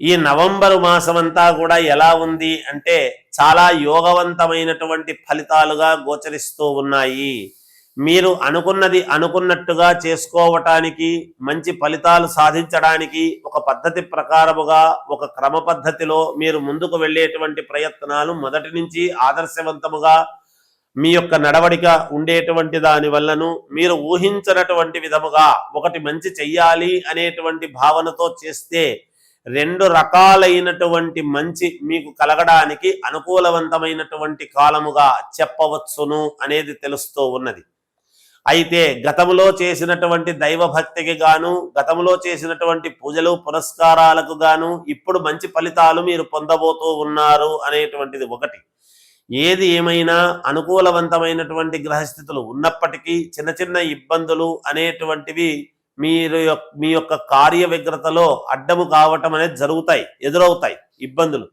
ఈ నవంబరు మాసమంతా కూడా ఎలా ఉంది అంటే చాలా యోగవంతమైనటువంటి ఫలితాలుగా గోచరిస్తూ ఉన్నాయి. మీరు అనుకున్నది అనుకున్నట్టుగా చేసుకోవటానికి మంచి ఫలితాలు సాధించడానికి ఒక పద్ధతి ప్రకారముగా ఒక క్రమ పద్ధతిలో మీరు ముందుకు వెళ్ళేటువంటి ప్రయత్నాలు మొదటి నుంచి ఆదర్శవంతముగా మీ యొక్క నడవడిక ఉండేటువంటి దాని వల్లను మీరు ఊహించినటువంటి విధముగా ఒకటి మంచి చెయ్యాలి అనేటువంటి భావనతో చేస్తే రెండు రకాలైనటువంటి మంచి మీకు కలగడానికి అనుకూలవంతమైనటువంటి కాలముగా చెప్పవచ్చును అనేది తెలుస్తూ ఉన్నది. అయితే గతములో చేసినటువంటి దైవభక్తికి గాను గతములో చేసినటువంటి పూజలు పురస్కారాలకు గాను ఇప్పుడు మంచి ఫలితాలు మీరు పొందబోతూ ఉన్నారు అనేటువంటిది ఒకటి. ఏది ఏమైనా అనుకూలవంతమైనటువంటి గ్రహస్థితులు ఉన్నప్పటికీ చిన్న చిన్న ఇబ్బందులు అనేటువంటివి మీరు మీ యొక్క కార్య వ్యగ్రతలో అడ్డము కావటం అనేది జరుగుతాయి ఎదురవుతాయి ఇబ్బందులు.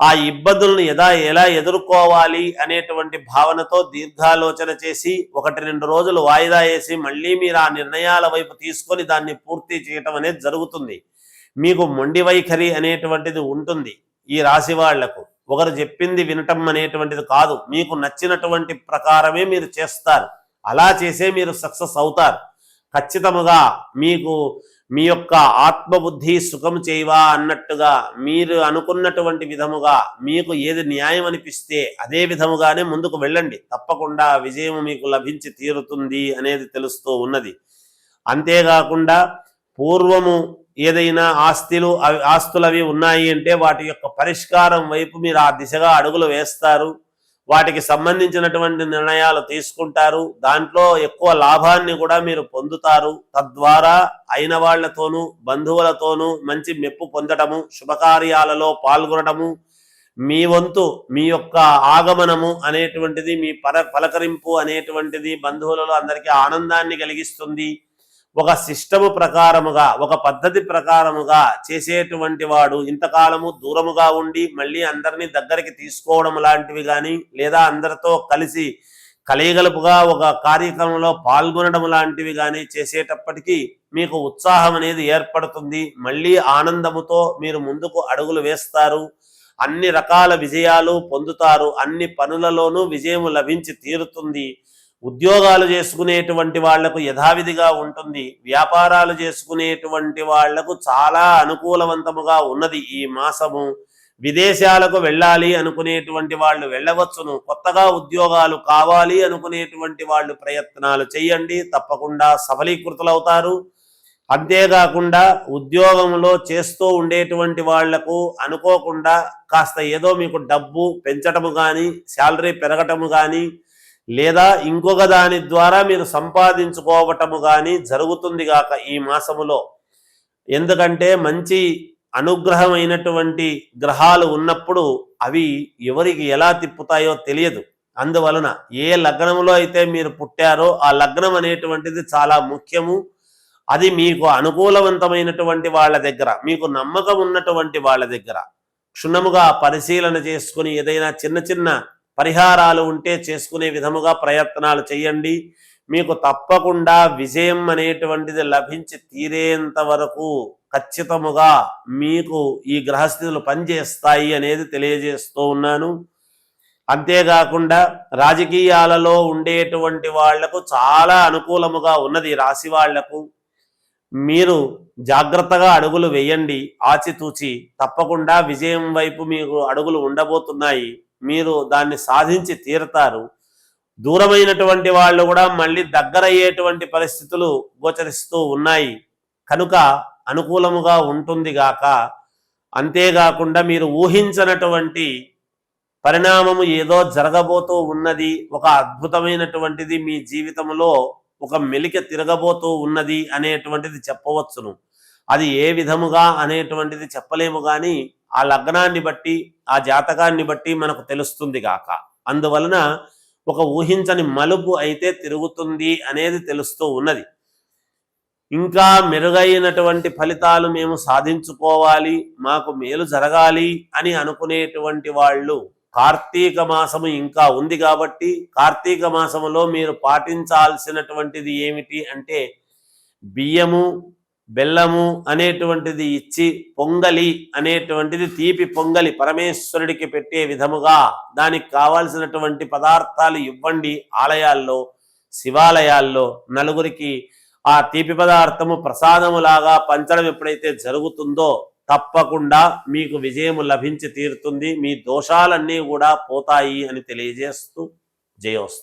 ఆ ఇబ్బందులను ఎలా ఎలా ఎదుర్కోవాలి అనేటువంటి భావనతో దీర్ఘాలోచన చేసి ఒకటి రెండు రోజులు వాయిదా వేసి మళ్ళీ మీరు ఆ నిర్ణయాల వైపు తీసుకొని దాన్ని పూర్తి చేయటం అనేది జరుగుతుంది. మీకు మొండి వైఖరి అనేటువంటిది ఉంటుంది ఈ రాశి వాళ్ళకు. ఒకరు చెప్పింది వినటం అనేటువంటిది కాదు. మీకు నచ్చినటువంటి ప్రకారమే మీరు చేస్తారు. అలా చేసే మీరు సక్సెస్ అవుతారు. ఖచ్చితముగా మీకు మీ యొక్క ఆత్మబుద్ధి సుఖం చేయవా అన్నట్టుగా మీరు అనుకున్నటువంటి విధముగా మీకు ఏది న్యాయం అనిపిస్తే అదే విధముగానే ముందుకు వెళ్ళండి. తప్పకుండా విజయం మీకు లభించి తీరుతుంది అనేది తెలుస్తూ ఉన్నది. అంతేకాకుండా పూర్వము ఏదైనా ఆస్తులు అవి ఆస్తులు అవి ఉన్నాయి అంటే వాటి యొక్క పరిష్కారం వైపు మీరు ఆ దిశగా అడుగులు వేస్తారు. వాటికి సంబంధించినటువంటి నిర్ణయాలు తీసుకుంటారు. దాంట్లో ఎక్కువ లాభాన్ని కూడా మీరు పొందుతారు. తద్వారా అయిన వాళ్ళతోనూ బంధువులతోనూ మంచి మెప్పు పొందటము శుభకార్యాలలో పాల్గొనటము మీ వంతు మీ యొక్క ఆగమనము అనేటువంటిది మీ పర పలకరింపు అనేటువంటిది బంధువులలో అందరికీ ఆనందాన్ని కలిగిస్తుంది. ఒక సిస్టము ప్రకారముగా ఒక పద్ధతి ప్రకారముగా చేసేటువంటి వాడు ఇంతకాలము దూరముగా ఉండి మళ్ళీ అందరినీ దగ్గరికి తీసుకోవడం లాంటివి కానీ లేదా అందరితో కలిసి కలయిగలుపుగా ఒక కార్యక్రమంలో పాల్గొనడం లాంటివి కానీ చేసేటప్పటికీ మీకు ఉత్సాహం అనేది ఏర్పడుతుంది. మళ్ళీ ఆనందముతో మీరు ముందుకు అడుగులు వేస్తారు. అన్ని రకాల విజయాలు పొందుతారు. అన్ని పనులలోనూ విజయం లభించి తీరుతుంది. ఉద్యోగాలు చేసుకునేటువంటి వాళ్ళకు యథావిధిగా ఉంటుంది. వ్యాపారాలు చేసుకునేటువంటి వాళ్ళకు చాలా అనుకూలవంతముగా ఉన్నది ఈ మాసము. విదేశాలకు వెళ్ళాలి అనుకునేటువంటి వాళ్ళు వెళ్ళవచ్చును. కొత్తగా ఉద్యోగాలు కావాలి అనుకునేటువంటి వాళ్ళు ప్రయత్నాలు చేయండి. తప్పకుండా సఫలీకృతులవుతారు. అంతేకాకుండా ఉద్యోగంలో చేస్తూ ఉండేటువంటి వాళ్ళకు అనుకోకుండా కాస్త ఏదో మీకు డబ్బు పెంచటము కానీ శాలరీ పెరగటము కానీ లేదా ఇంకొక దాని ద్వారా మీరు సంపాదించుకోవటము కానీ జరుగుతుంది గాక ఈ మాసములో. ఎందుకంటే మంచి అనుగ్రహమైనటువంటి గ్రహాలు ఉన్నప్పుడు అవి ఎవరికి ఎలా తిప్పుతాయో తెలియదు. అందువలన ఏ లగ్నంలో అయితే మీరు పుట్టారో ఆ లగ్నం అనేటువంటిది చాలా ముఖ్యము. అది మీకు అనుకూలవంతమైనటువంటి వాళ్ళ దగ్గర మీకు నమ్మకం ఉన్నటువంటి వాళ్ళ దగ్గర. క్షుణ్ణముగా పరిశీలన చేసుకుని ఏదైనా చిన్న చిన్న పరిహారాలు ఉంటే చేసుకునే విధముగా ప్రయత్నాలు చేయండి. మీకు తప్పకుండా విజయం అనేటువంటిది లభించి తీరేంత వరకు ఖచ్చితముగా మీకు ఈ గ్రహస్థితులు పనిచేస్తాయి అనేది తెలియజేస్తూ ఉన్నాను. అంతేకాకుండా రాజకీయాలలో ఉండేటువంటి వాళ్ళకు చాలా అనుకూలముగా ఉన్నది రాశి వాళ్ళకు. మీరు జాగ్రత్తగా అడుగులు వేయండి ఆచితూచి. తప్పకుండా విజయం వైపు మీకు అడుగులు ఉండబోతున్నాయి. మీరు దాన్ని సాధించి తీరతారు. దూరమైనటువంటి వాళ్ళు కూడా మళ్ళీ దగ్గరయ్యేటువంటి పరిస్థితులు గోచరిస్తూ ఉన్నాయి. కనుక అనుకూలముగా ఉంటుంది గాక. అంతేకాకుండా మీరు ఊహించనటువంటి పరిణామము ఏదో జరగబోతూ ఉన్నది ఒక అద్భుతమైనటువంటిది మీ జీవితంలో ఒక మెలిక తిరగబోతూ ఉన్నది అనేటువంటిది చెప్పవచ్చును. అది ఏ విధముగా అనేటువంటిది చెప్పలేము కానీ ఆ లగ్నాన్ని బట్టి ఆ జాతకాన్ని బట్టి మనకు తెలుస్తుంది గాక. అందువలన ఒక ఊహించని మలుపు అయితే తిరుగుతుంది అనేది తెలుస్తూ ఉన్నది. ఇంకా మెరుగైనటువంటి ఫలితాలు మేము సాధించుకోవాలి మాకు మేలు జరగాలి అని అనుకునేటువంటి వాళ్ళు కార్తీక మాసము ఇంకా ఉంది కాబట్టి కార్తీక మాసములో మీరు పాటించాల్సినటువంటిది ఏమిటి అంటే బియ్యము బెల్లము అనేటువంటిది ఇచ్చి పొంగలి అనేటువంటిది తీపి పొంగలి పరమేశ్వరుడికి పెట్టే విధముగా దానికి కావాల్సినటువంటి పదార్థాలు ఇవ్వండి ఆలయాల్లో శివాలయాల్లో నలుగురికి ఆ తీపి పదార్థము ప్రసాదములాగా పంచడం ఎప్పుడైతే జరుగుతుందో తప్పకుండా మీకు విజయము లభించి తీరుతుంది. మీ దోషాలన్నీ కూడా పోతాయి అని తెలియజేస్తూ జయోస్తు.